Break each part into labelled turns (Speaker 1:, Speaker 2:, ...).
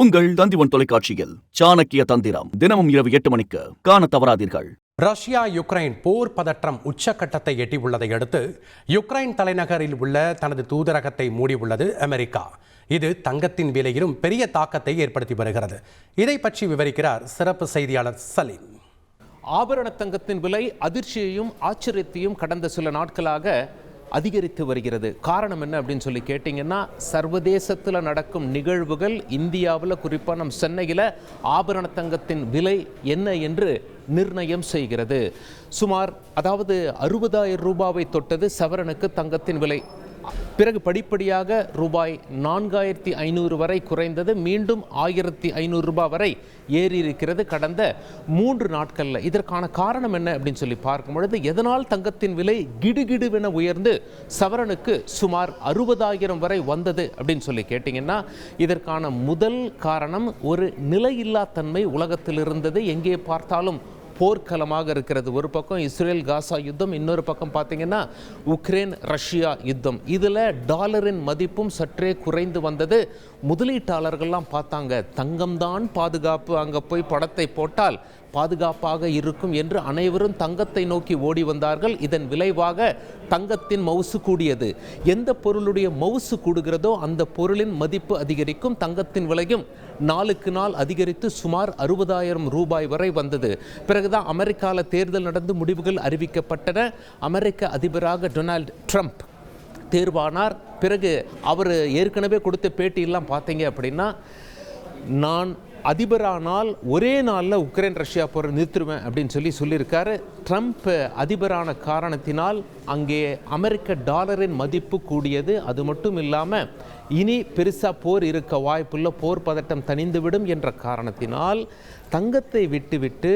Speaker 1: உங்கள் தந்திவன் தொலைக்காட்சியில் சாணக்கிய தந்திரம். தினமும் இரவு எட்டு மணிக்கு காண தவறாதீர்கள்.
Speaker 2: ரஷ்யா யுக்ரைன் போர் பதற்றம் உச்சக்கட்டத்தை எட்டியுள்ளதை அடுத்து யுக்ரைன் தலைநகரில் உள்ள தனது தூதரகத்தை மூடியுள்ளது அமெரிக்கா. இது தங்கத்தின் விலையிலும் பெரிய தாக்கத்தை ஏற்படுத்தி வருகிறது. இதை பற்றி விவரிக்கிறார் சிறப்பு செய்தியாளர் சலீம்.
Speaker 3: ஆபரண தங்கத்தின் விலை அதிர்ச்சியையும் ஆச்சரியத்தையும் கடந்த சில நாட்களாக அதிகரித்து வருகிறது. காரணம் என்ன அப்படின்னு சொல்லி கேட்டிங்கன்னா சர்வதேசத்தில் நடக்கும் நிகழ்வுகள் இந்தியாவில் குறிப்பாக நம் சென்னையில் ஆபரண தங்கத்தின் விலை என்ன என்று நிர்ணயம் செய்கிறது. சுமார் அதாவது அறுபதாயிரம் ரூபாவை தொட்டது சவரனுக்கு தங்கத்தின் விலை. பிறகு படிப்படியாக ரூபாய் நான்காயிரத்தி ஐநூறு வரை குறைந்தது. மீண்டும் ஆயிரத்தி ஐநூறு ரூபாய் வரை ஏறி இருக்கிறது கடந்த மூன்று நாட்களில். இதற்கான காரணம் என்ன அப்படின்னு சொல்லி பார்க்கும் பொழுது எதனால் தங்கத்தின் விலை கிடுகிடுவென உயர்ந்து சவரனுக்கு சுமார் அறுபதாயிரம் வரை வந்தது அப்படின்னு சொல்லி கேட்டிங்கன்னா இதற்கான முதல் காரணம் ஒரு நிலையில்லா தன்மை உலகத்தில் இருந்தது எங்கே பார்த்தாலும் போர்க்களமாக இருக்கிறது. ஒரு பக்கம் இஸ்ரேல் காசா யுத்தம் இன்னொரு பக்கம் பார்த்தீங்கன்னா உக்ரைன் ரஷ்யா யுத்தம். இதில் டாலரின் மதிப்பும் சற்றே குறைந்து வந்தது. முதலீட்டாளர்கள்லாம் பார்த்தாங்க தங்கம்தான் பாதுகாப்பு அங்கே போய் படத்தை போட்டால் பாதுகாப்பாக இருக்கும் என்று அனைவரும் தங்கத்தை நோக்கி ஓடி வந்தார்கள். இதன் விளைவாக தங்கத்தின் மவுசு கூடியது. எந்த பொருளுடைய மவுசு கூடுகிறதோ அந்த பொருளின் மதிப்பு அதிகரிக்கும் தங்கத்தின் விலையும் நாளுக்கு நாள் அதிகரித்து சுமார் அறுபதாயிரம் ரூபாய் வரை வந்தது. பிறகுதான் அமெரிக்காவில் தேர்தல் நடந்து முடிவுகள் அறிவிக்கப்பட்டன. அமெரிக்க அதிபராக டொனால்ட் ட்ரம்ப் தேர்வானார். பிறகு அவர் ஏற்கனவே கொடுத்த பேட்டியெல்லாம் பார்த்தீங்க அப்படின்னா நான் அதிபரானால் ஒரே நாளில் உக்ரைன் ரஷ்யா போரை நிறுத்திடுவேன் அப்படின்னு சொல்லி சொல்லியிருக்காரு. ட்ரம்ப் அதிபரான காரணத்தினால் அங்கே அமெரிக்க டாலரின் மதிப்பு கூடியது. அது மட்டும் இல்லாமல் இனி பெருசாக போர் இருக்க வாய்ப்புள்ள போர் பதட்டம் தணிந்துவிடும் என்ற காரணத்தினால் தங்கத்தை விட்டுவிட்டு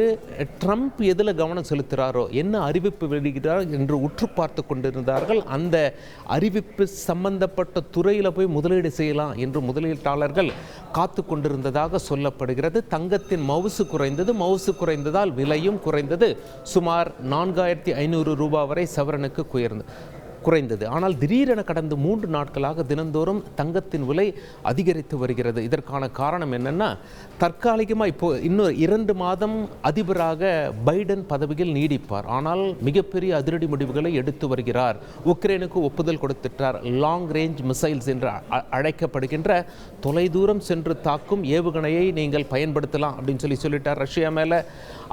Speaker 3: ட்ரம்ப் எதில் கவனம் செலுத்துகிறாரோ என்ன அறிவிப்பு வெளியிடுகிறார் என்று உற்று பார்த்து கொண்டிருந்தார்கள். அந்த அறிவிப்பு சம்பந்தப்பட்ட துறையில் போய் முதலீடு செய்யலாம் என்று முதலீட்டாளர்கள் காத்து கொண்டிருந்ததாக சொல்லப்படுகிறது தங்கத்தின் மவுசு குறைந்தது. மவுசு குறைந்ததால் விலையும் குறைந்தது. சுமார் நான்காயிரத்தி ஐநூறு ரூபாய் வரை சவரனுக்கு குயர்ந்து குறைந்தது. ஆனால் திடீரென கடந்த மூன்று நாட்களாக தினந்தோறும் தங்கத்தின் விலை அதிகரித்து வருகிறது. இதற்கான காரணம் என்னென்னா தற்காலிகமாக இப்போ இன்னும் இரண்டு மாதம் அதிபராக பைடன் பதவியில் நீடிப்பார். ஆனால் மிகப்பெரிய அதிரடி முடிவுகளை எடுத்து வருகிறார். உக்ரைனுக்கு ஒப்புதல் கொடுத்துட்டார். லாங் ரேஞ்ச் மிசைல்ஸ் என்று அ- அழைக்கப்படுகின்ற தொலைதூரம் சென்று தாக்கும் ஏவுகணையை நீங்கள் பயன்படுத்தலாம் அப்படின்னு சொல்லி சொல்லிட்டார். ரஷ்யா மேலே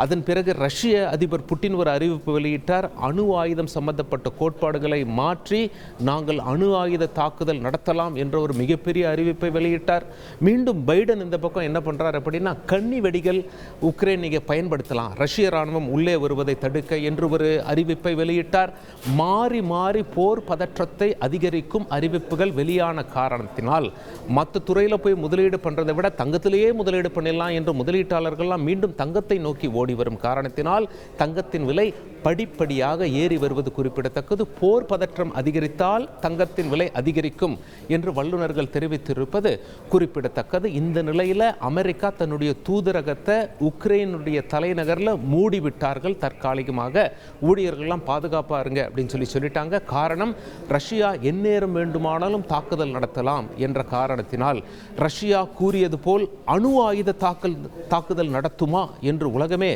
Speaker 3: அதன் பிறகு ரஷ்ய அதிபர் புட்டின் ஒரு அறிவிப்பு வெளியிட்டார் அணு ஆயுதம் சம்பந்தப்பட்ட கோட்பாடுகளை மாற்றி நாங்கள் அணு ஆயுத தாக்குதல் நடத்தலாம் என்ற ஒரு மிகப்பெரிய அறிவிப்பை வெளியிட்டார். மீண்டும் பைடன் இந்த பக்கம் என்ன பண்ணுறார் அப்படின்னா கன்னி வெடிகள் உக்ரைன் பயன்படுத்தலாம் ரஷ்ய ராணுவம் உள்ளே வருவதை தடுக்க என்று ஒரு அறிவிப்பை வெளியிட்டார். மாறி மாறி போர் பதற்றத்தை அதிகரிக்கும் அறிவிப்புகள் வெளியான காரணத்தினால் மற்ற துறையில் போய் முதலீடு பண்ணுறதை விட தங்கத்திலேயே முதலீடு பண்ணிடலாம் என்று முதலீட்டாளர்கள்லாம் மீண்டும் தங்கத்தை நோக்கி ஓ ஓடி வரும் காரணத்தினால் தங்கத்தின் விலை படிப்படியாக ஏறி வருவது குறிப்பிடத்தக்கது. போர் பதற்றம் அதிகரித்தால் தங்கத்தின் விலை அதிகரிக்கும் என்று வல்லுநர்கள் தெரிவித்திருப்பது குறிப்பிடத்தக்கது. இந்த நிலையில் அமெரிக்கா தன்னுடைய தூதரகத்தை உக்ரைனுடைய தலைநகரில் மூடிவிட்டார்கள். தற்காலிகமாக ஊழியர்கள்லாம் பாதுகாப்பாக இருங்க அப்படின்னு சொல்லி சொல்லிட்டாங்க. காரணம் ரஷ்யா எந்நேரம் வேண்டுமானாலும் தாக்குதல் நடத்தலாம் என்ற காரணத்தினால் ரஷ்யா கூறியது போல் அணு ஆயுத தாக்கல் தாக்குதல் நடத்துமா என்று உலகமே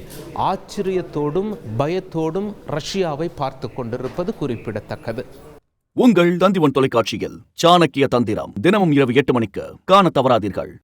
Speaker 3: ஆச்சரியத்தோடும் பயத்தோடும் ரஷ்யாவை பார்த்து கொண்டிருப்பது குறிப்பிடத்தக்கது.
Speaker 1: உங்கள் தந்திவன் தொலைக்காட்சியில் சாணக்கிய தந்திரம் தினமும் இரவு எட்டு மணிக்கு காண தவறாதீர்கள்.